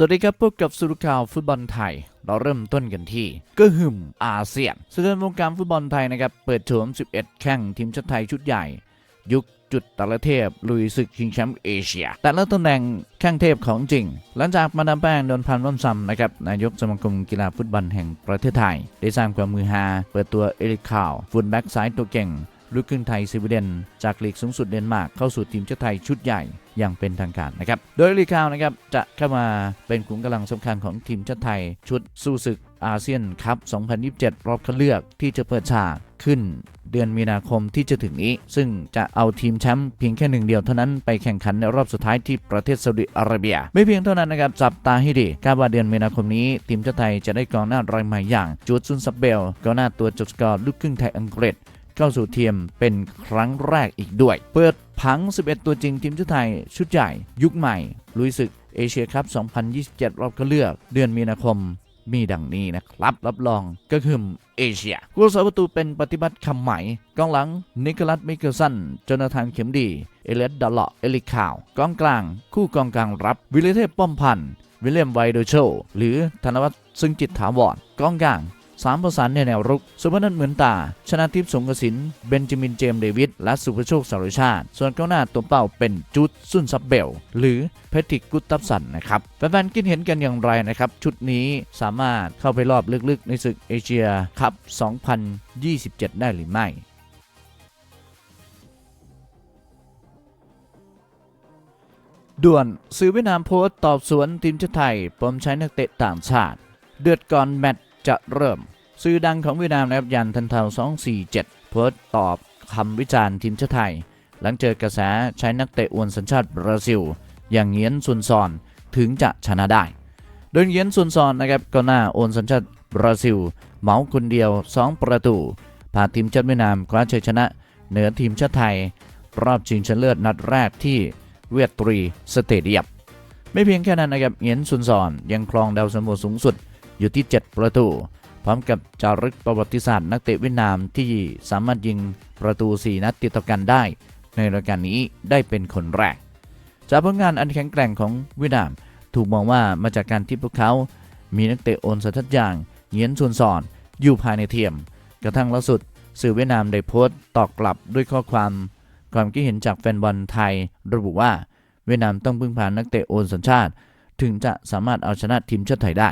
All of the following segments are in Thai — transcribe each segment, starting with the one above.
สวัสดีครับพบกับสุรข่าวฟุตบอลไทย เราเริ่มต้นกันที่ก็หึ่มอาเซียนสะเทือนวงการฟุตบอลไทยนะครับ เปิดโฉม 11 แข่งทีมชาติไทยชุดใหญ่ ยุคจุดต่ละเทพ ลุยศึกชิงแชมป์เอเชีย แต่ละตำแหน่งแข้งเทพของจริง หลังจากมาดามแป้งโดนพันว่ำซ้ำนะครับ นายกสมาคมกีฬาฟุตบอลแห่งประเทศไทย ได้สร้างความมือฮาเปิดตัวเอริคาวฟุตแบ็กซ้ายตัวเก่ง ลูกครึ่งไทยสวีเดนจากลีกสูงสุดเดนมาร์กเข้าสู่ทีมชาติไทยชุดใหญ่อย่างเป็นทางการนะครับ โดยลีกาวนะครับจะเข้ามาเป็นขุมกำลังสำคัญของทีมชาติไทย ชุดสู้ศึกอาเซียนคัพ 2027 รอบคัดเลือกที่จะเปิดฉากขึ้นเดือนมีนาคมที่จะถึงนี้ ซึ่งจะเอาทีมแชมป์เพียงแค่หนึ่งเดียวเท่านั้นไปแข่งขันในรอบสุดท้ายที่ประเทศซาอุดิอาระเบีย ไม่เพียงเท่านั้นนะครับจับตาให้ดีคาดว่าเดือนมีนาคมนี้ ทีมชาติไทยจะได้กองหน้ารายใหม่อย่างจูดซุนซับเบลกองหน้าตัวจดสกอร์ลูกครึ่งไทยอังกฤษ เข้าสู่ทีมเป็นครั้งแรกอีกด้วย เปิดผัง 11 ตัวจริงทีมชาติไทย ชุดใหญ่ยุคใหม่ ลุยศึกเอเชียคัพ2027 รอบคัดเลือก เดือนมีนาคมมีดังนี้นะครับ รับรองก็คือเอเชียผู้รักษาประตูเป็นปฏิบัติคำใหม่กองหลัง นิโคลัสมิเกลสันจนาธานเข็มดี เอเลสดลเลาะเอลิคาวกองกลาง คู่กองกลางรับ วิลเลเทพป้อมพันธ์วิลเลียมไวโดโช หรือธนวัฒน์ซึ่งจิตถาวรกองกลาง สามประสานในแนวรุก สุพนัทเหมือนตา ชนะทิพย์สงกสิน เบนจามินเจมเดวิด และสุภโชคสารชาติ ส่วนกองหน้าตัวเป้าเป็นจุดซุนซับเบล หรือเพทริกกุตตับสันนะครับแฟนๆคิดเห็นกันอย่างไรนะครับ ชุดนี้สามารถเข้าไปรอบลึกๆ ในศึกเอเชียคัพ2027 ได้หรือไม่ด่วนสื่อเวียดนามโพสต์ตอบสวนทีมชาติไทยปมใช้นักเตะต่างชาติ เดือดก่อนแมตช์ จะเริ่ม สื่อดังของเวียดนามนะครับยันทันเทา247โพสต์ตอบคำวิจารณ์ทีมชาติไทย หลังเจอกระแสใช้นักเตะอวนสัญชาติบราซิล อย่างเงียนซุนซอนถึงจะชนะได้ โดยเงียนซุนซอนนะครับก็หน้าโอนสัญชาติบราซิล เหมาคนเดียว 2 ประตูพาทีมชาติเวียดนามคว้าชัยชนะ เหนือทีมชาติไทย รอบชิงชนะเลิศนัดแรกที่เวียดตรีสเตเดียมไม่เพียงแค่นั้นนะครับเงียนซุนซอนยังครองดาวซันโวสูงสุด อยู่ที่ 7 ประตู พร้อมกับจารึกประวัติศาสตร์นักเตะเวียดนามที่สามารถยิงประตู 4 นัดติดต่อกันได้ ในรายการนี้ได้เป็นคนแรก จากผลงานอันแข็งแกร่งของเวียดนาม ถูกมองว่ามาจากการที่พวกเขา มีนักเตะโอนสัญชาตอย่างเงียนซุนซอนอยู่ภายในเทียม กระทั่งล่าสุด สื่อเวียดนามได้โพสต์ตอบกลับด้วยข้อความความคิดเห็นจากแฟนบอลไทย ระบุว่า เวียดนามต้องพึ่งพานักเตะโอนสัญชาติ ถึงจะสามารถเอาชนะทีมชาติไทยได้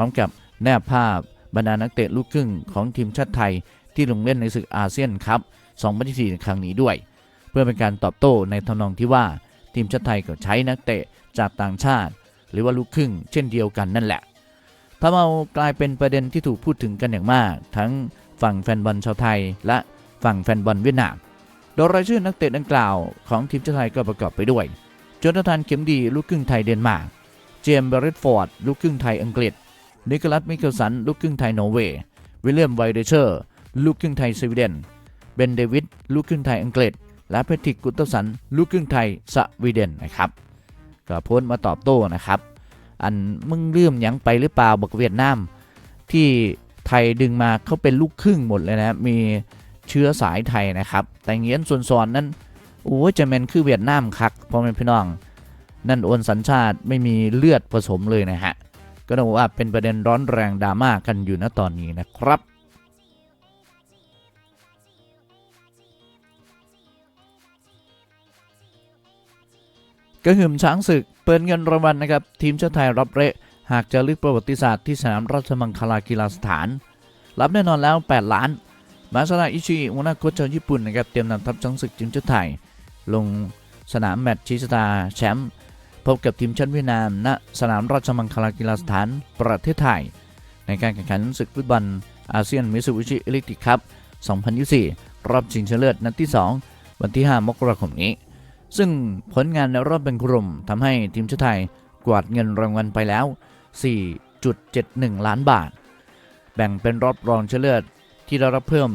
ร้อมกับแนบภาพบรรดานักเตะลูกครึ่งของทีมชาติไทยที่ลงเล่นในศึกอาเซียนคัพ2024ในครั้งนี้ด้วย เพื่อเป็นการตอบโต้ในทำนองที่ว่าทีมชาติไทยก็ใช้นักเตะจากต่างชาติ หรือว่าลูกครึ่งเช่นเดียวกันนั่นแหละทำเอากลายเป็นประเด็นที่ถูกพูดถึงกันอย่างมาก ทั้งฝั่งแฟนบอลชาวไทย และฝั่งแฟนบอลเวียดนาม โดยรายชื่อนักเตะดังกล่าวของทีมชาติไทยก็ประกอบไปด้วยโจนาธานเข็มดีลูกครึ่งไทยเดนมาร์ก เจมส์เบรดฟอร์ดลูกครึ่งไทยอังกฤษ นิโคลัสมิเคลสันลูกครึ่งไทยนอร์เวย์วิลเลียมไวเดเชอร์ลูกครึ่งไทยสวีเดนเบนเดวิดลูกครึ่งไทยอังกฤษ และเพทริกกุตเตอร์สันลูกครึ่งไทยสวีเดนนะครับก็โพสต์มาตอบโต้นะครับ อันมึงเลื่อมยังไปหรือเปล่าบอกเวียดนามที่ไทยดึงมาเขาเป็นลูกครึ่งหมดเลยนะมีเชื้อสายไทยนะครับ แต่เงี้ยนส่วนซอนนั้นโอ้จะแมนคือเวียดนามคักพ่อแม่พี่น้อง นั่นโอนสัญชาติไม่มีเลือดผสมเลยนะฮะ ก็ต้องบอกว่าเป็นประเด็นร้อนแรงดราม่ากันอยู่ณตอนนี้นะครับกระหึ่มช้างศึกเปิดเงินรางวัลนะครับ ทีมชาติไทยรับเละหากจะลึกประวัติศาสตร์ที่สนามราชมังคลากีฬาสถาน รับแน่นอนแล้ว 8 ล้าน มาซาดะอิชิหัวหน้าโค้ชชาวญี่ปุ่นนะครับเตรียมนำทัพช้างศึกทีมชาติไทย ลงสนามแมตช์ชิชะตาแชมป์ พบกับทีมชาติเวียดนามณสนามราชมังคลากีฬาสถานประเทศไทย ในการแข่งขันศึกฟุตบอลอาเซียนมิสูบิชิอิเล็กติคัพ2024 รอบชิงชนะเลิศนัดที่ 2 วันที่ 5 มกราคมนี้ ซึ่งผลงานในรอบแบ่งกลุ่มทำให้ทีมชาติไทยกวาดเงินรางวัลไปแล้ว 4.71 ล้านบาท แบ่งเป็นรอบรองชนะเลิศที่ได้รับเพิ่ม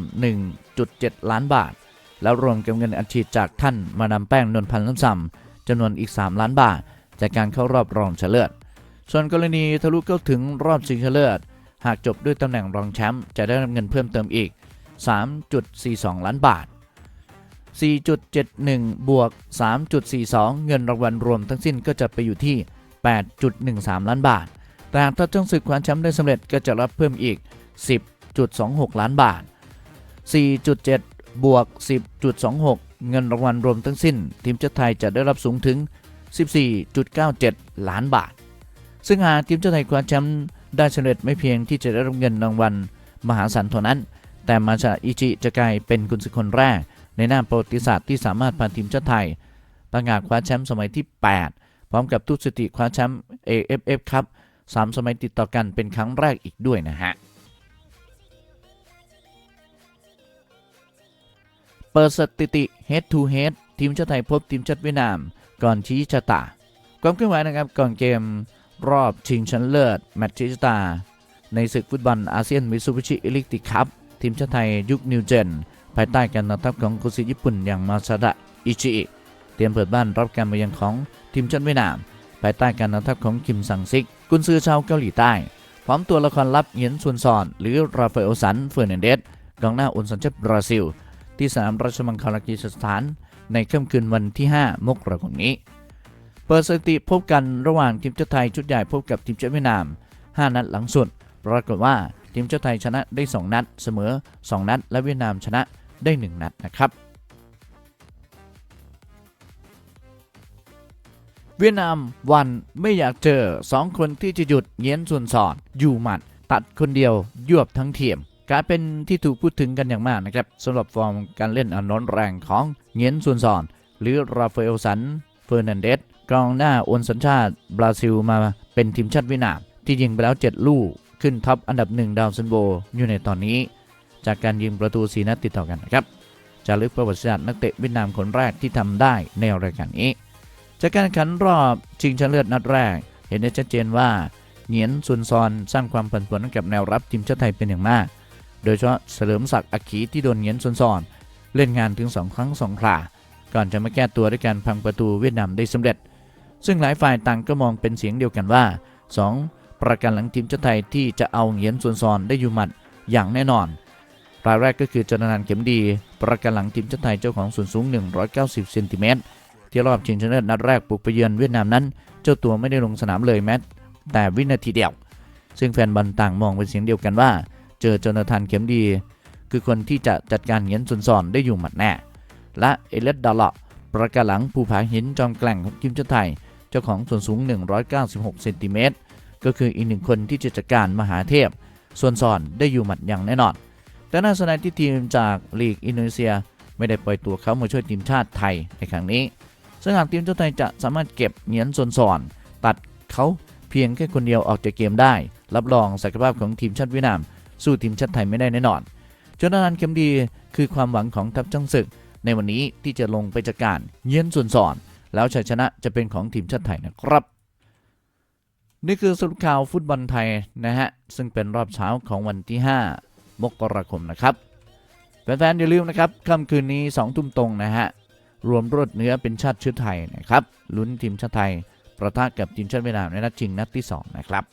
1.7 ล้านบาท แล้วรวมกับเงินอัดฉีดจากท่านมาดามแป้งนนพันธ์ล้ำซำจำนวนอีก 3 ล้านบาท จากการเข้ารอบรองชนะเลิศ ส่วนกรณีทะลุเข้าถึงรอบชิงชนะเลิศ หากจบด้วยตำแหน่งรองแชมป์จะได้รับเงินเพิ่มเติมอีก 3.42 ล้านบาท 4.71 บวก 3.42 เงินรางวัลรวมทั้งสิ้นก็จะไปอยู่ที่ 8.13 ล้านบาท แต่หากทัพช้างศึกคว้าแชมป์ได้สำเร็จก็จะรับเพิ่มอีก 10.26 ล้านบาท 4.7 บวก 10.26 เงินรางวัลรวมทั้งสิ้น ทีมชาติไทยจะได้รับสูงถึง 14.97 ล้านบาท ซึ่งหากทีมชาติไทยคว้าแชมป์ได้สำเร็จไม่เพียงที่จะได้รับเงินรางวัลมหาศาลเท่านั้น แต่มาชาอิจิจะกลายเป็นกุนซือคนแรก ในหน้าประวัติศาสตร์ที่สามารถพาทีมชาติไทยตั้งงานคว้าแชมป์สมัยที่ 8 พร้อมกับทุบสถิติคว้าแชมป์ AFF ครับ3สมัยติดต่อกันเป็นครั้งแรกอีกด้วยนะฮะ เปิดสถิติ Head to Head ทีมชาติไทยพบทีมชาติเวียดนาม ก่อนชี้ชะตาความเคลื่อนไหวนะครับก่อนเกมรอบชิงชนะเลิศแมตช์ชี้ชะตา ในศึกฟุตบอลอาเซียนมิซูบิชิอิลิกติคัพทีมชาติไทยยุคนิวเจน ภายใต้การนำทัพของกุซือญี่ปุ่นอย่างมาซาดะอิชิอิเตรียมเปิดบ้านรับการมาเยือนของทีมชาติเวียดนาม ภายใต้การนำทัพของคิมซังซิก กุนซือชาวเกาหลีใต้ พร้อมตัวละครลับเหยียนซวนซอน หรือราฟาเอลสันเฟอร์นันเดสกองหน้าอุนสัญชาติบราซิล ที่สนามราชมังคลากีสถาน ในค่ำคืนวันที่ 5 มกราคมนี้ เปิดสถิติพบกันระหว่างทีมชาติไทยชุดใหญ่พบกับทีมชาติเวียดนาม 5 นัดหลังสุด ปรากฏว่าทีมชาติไทยชนะได้ 2 นัด เสมอ 2 นัด และเวียดนามชนะได้ 1 นัดนะครับ เวียดนามวันไม่อยากเจอ 2 คนที่จะหยุดเงียนส่วนสอนอยู่หมัด ตัดคนเดียวยวบทั้งเทียมกลายเป็นที่ถูกพูดถึงกันอย่างมากนะครับสำหรับฟอร์มการเล่นอันร้อนแรงของ เงียนส่วนสอน หรือราฟาเอลสันเฟอร์นันเดสกองหน้าโอนสัญชาติบราซิลมาเป็นทีมชาติเวียดนาม ที่ยิงไปแล้ว 7 ลูก ขึ้นท็อปอันดับหนึ่งดาวซันโบอยู่ในตอนนี้ จากการยิงประตูสีนัดติดต่อกันนะครับจารึกประวัติศาสตร์นักเตะเวียดนามคนแรกที่ทำได้ในรายการนี้ จากการขันรอบชิงชนะเลิศนัดแรก เห็นได้ชัดเจนว่าเหงียนซุนซอนสร้างความผันผวนให้กับแนวรับทีมชาติไทยเป็นอย่างมาก โดยเฉพาะเฉลิมศักดิ์อักขีที่โดนเหงียนซุนซอน เล่นงานถึง 2 ครั้ง 2 ครา ก่อนจะมาแก้ตัวด้วยการพังประตูเวียดนามได้สำเร็จ ซึ่งหลายฝ่ายต่างก็มองเป็นเสียงเดียวกันว่า 2 ประกันหลังทีมชาติไทยที่จะเอาเหงียนซุนซอนได้อยู่หมัดอย่างแน่นอนรายแรกก็คือจนนันเข็มดี ประกันหลังทีมชาติไทยเจ้าของส่วนสูง 190เซนติเมตรที่รอบชิงชนะเลิศนัดแรกปลุกไปเยือนเวียดนามนั้น เจ้าตัวไม่ได้ลงสนามเลยแม้แต่วินาทีเดียว ซึ่งแฟนบอลต่างมองเป็นเสียงเดียวกันว่า เจอจนทานเข็มดี คือคนที่จะจัดการเหงียนซุนซอนได้อยู่หมัดแน่ และเอเลสดาเลาะประกาหลังภูผาหินจอมแกล่งของทีมชาติไทย เจ้าของส่วนสูง 196เซนติเมตรก็คืออีกหนึ่งคนที่จะจัดการมหาเทพส่วนซอนได้อยู่หมัดอย่างแน่นอน แต่น่าสนใจที่ทีมจากลีกอินโดนีเซีย ไม่ได้ปล่อยตัวเขามาช่วยทีมชาติไทยในครั้งนี้ซึ่งหากทีมชาติไทยจะสามารถเก็บเหงียนซนซอนตัดเขาเพียงแค่คนเดียวออกจากเกมได้ รับรองศักยภาพของทีมชาติเวียดนามสู้ทีมชาติไทยไม่ได้แน่นอน จนนันเข็มดีคือความหวังของทัพจ้างศึก ในวันนี้ที่จะลงไปจัดการเหงียนซนซอน แล้วชัยชนะจะเป็นของทีมชาติไทยนะครับ นี่คือสรุปข่าวฟุตบอลไทยนะฮะ ซึ่งเป็นรอบเช้าของวันที่ 5 มกราคมนะครับแฟนๆอย่าลืมนะครับค่ำคืนนี้2ทุ่มตรงนะฮะรวมรวดเนื้อเป็นชาติชุดไทยนะครับลุ้นทีมชาติไทยประทะกับทีมชาติเวียดนามในนัดชิงนัดที่ 2 นะครับ